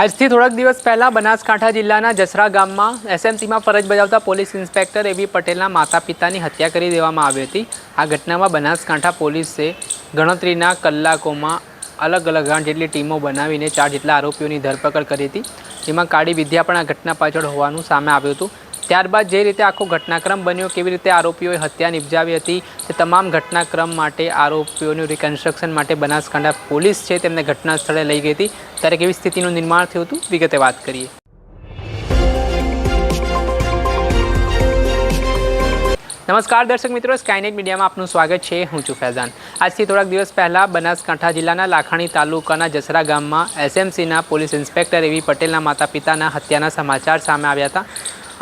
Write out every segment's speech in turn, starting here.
આજથી થોડાક દિવસ પહેલાં બનાસકાંઠા જિલ્લાના જસરા ગામમાં એસએમસીમાં ફરજ બજાવતા પોલીસ ઇન્સ્પેક્ટર એબી પટેલના માતા પિતાની હત્યા કરી દેવામાં આવી હતી. આ ઘટનામાં બનાસકાંઠા પોલીસે ગણતરીના કલાકોમાં અલગ અલગ ગાંઠ જેટલી ટીમો બનાવીને ચાર જેટલા આરોપીઓની ધરપકડ કરી હતી. જેમાં કાળી વિદ્યા પણ આ ઘટના પાછળ હોવાનું સામે આવ્યું હતું. ત્યારબાદ જે રીતે આખો ઘટનાક્રમ બન્યો, કેવી રીતે આરોપીઓએ હત્યા નિપજાવી હતી, તે તમામ ઘટનાક્રમ માટે, આરોપીઓનું રિકન્સ્ટ્રક્શન માટે બનાસકાંઠા પોલીસ છે તેમને ઘટના સ્થળે લઈ ગઈ હતી. ત્યારે કેવી સ્થિતિનું નિર્માણ થયું હતું, વિગતે વાત કરીએ. નમસ્કાર દર્શક મિત્રો સ્કાયનેટ મીડિયામાં આપનું સ્વાગત છે, હું છું ફૈઝાન. આજથી થોડાક દિવસ પહેલાં બનાસકાંઠા જિલ્લાના લાખાણી તાલુકાના જસરા ગામમાં એસએમસીના પોલીસ ઇન્સ્પેક્ટર એવી પટેલના માતા પિતાના હત્યાના સમાચાર સામે આવ્યા હતા.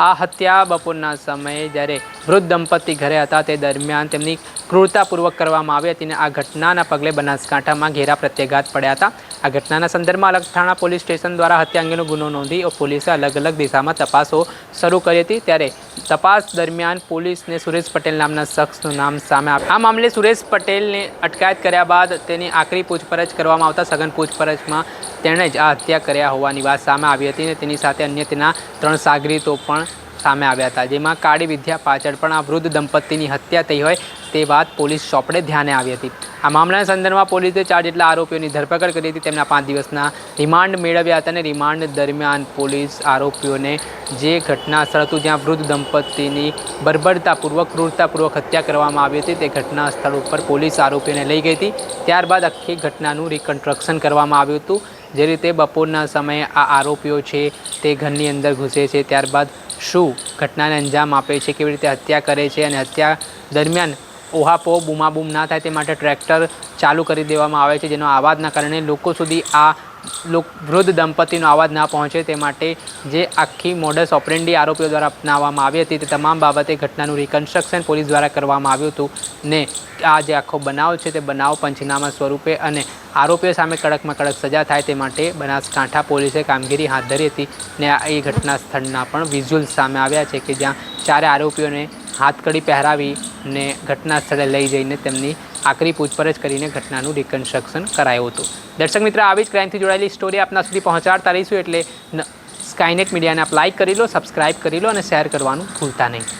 આ હત્યા બપોરના સમયે જ્યારે વૃદ્ધ દંપતી ઘરે હતા તે દરમિયાન તેમની ક્રૂરતાપૂર્વક કરવામાં આવી હતી અને આ ઘટનાના પગલે બનાસકાંઠામાં ઘેરા પ્રત્યાઘાત પડ્યા હતા. આ ઘટનાના સંદર્ભમાં અલગ થાણા પોલીસ સ્ટેશન દ્વારા હત્યા અંગેનો ગુનો નોંધી પોલીસે અલગ અલગ દિશામાં તપાસો શરૂ કરી હતી. ત્યારે તપાસ દરમિયાન પોલીસને સુરેશ પટેલ નામના શખ્સનું નામ સામે આવ્યું. આ મામલે સુરેશ પટેલને અટકાયત કર્યા બાદ તેની આકરી પૂછપરછ કરવામાં આવતા સઘન પૂછપરછમાં તેણે જ આ હત્યા કર્યા હોવાની વાત સામે આવી હતી અને તેની સાથે અન્ય તેના ત્રણ સાગરીતો પણ સામે આવ્યા હતા, જેમાં કાળી વિદ્યા પાછળ પણ આ વૃદ્ધ દંપતીની હત્યા થઈ હોય તે વાત પોલીસ ચોપડે ધ્યાને આવી હતી. આ મામલાના સંદર્ભમાં પોલીસે ચાર જેટલા આરોપીઓની ધરપકડ કરી હતી, તેમના પાંચ દિવસના રિમાન્ડ મેળવ્યા હતા અને રિમાન્ડ દરમિયાન પોલીસ આરોપીઓને જે ઘટના સ્થળ હતું જ્યાં વૃદ્ધ દંપતીની બર્બરતાપૂર્વક, ક્રૂરતાપૂર્વક હત્યા કરવામાં આવી હતી, તે ઘટના સ્થળ ઉપર પોલીસ આરોપીઓને લઈ ગઈ હતી. ત્યારબાદ આખી ઘટનાનું રિકન્સ્ટ્રક્શન કરવામાં આવ્યું હતું. જે રીતે બપોરના સમયે આ આરોપીઓ છે તે ઘરની અંદર ઘૂસે છે, ત્યારબાદ શું ઘટનાને અંજામ આપે છે, કેવી રીતે હત્યા કરે છે અને હત્યા દરમિયાન ઓહાપો બૂમાબૂમ ના થાય તે માટે ટ્રેક્ટર ચાલુ કરી દેવામાં આવે છે, જેનો અવાજના કારણે લોકો સુધી આ વૃદ્ધ દંપતીનો અવાજ ના પહોંચે તે માટે જે આખી મોડસ ઓપરેન્ડી આરોપીઓ દ્વારા અપનાવવામાં આવી હતી તે તમામ બાબતે ઘટનાનું રિકન્સ્ટ્રક્શન પોલીસ દ્વારા કરવામાં આવ્યું હતું ને આ જે આખો બનાવ છે તે બનાવ પંચનામા સ્વરૂપે અને આરોપીઓ સામે કડકમાં કડક સજા થાય તે માટે બનાસકાંઠા પોલીસે કામગીરી હાથ ધરી હતી ને એ ઘટના સ્થળના પણ વિઝ્યુઅલ સામે આવ્યા છે કે જ્યાં ચારે આરોપીઓને હાથકડી પહેરાવી ને ઘટના સ્થળે લઈ જઈને તેમની આકરી પૂછપરછ કરીને ઘટનાનું રિકન્સ્ટ્રક્શન કરાયું હતું. દર્શક મિત્ર, આવી જ ક્રાઇમથી જોડાયેલી સ્ટોરી આપના સુધી પહોંચાડતા રહીશું એટલે સ્કાયનેટ મીડિયાને આપ લાઇક કરી લો સબસ્ક્રાઇબ કરી લો અને શેર કરવાનું ભૂલતા નહીં.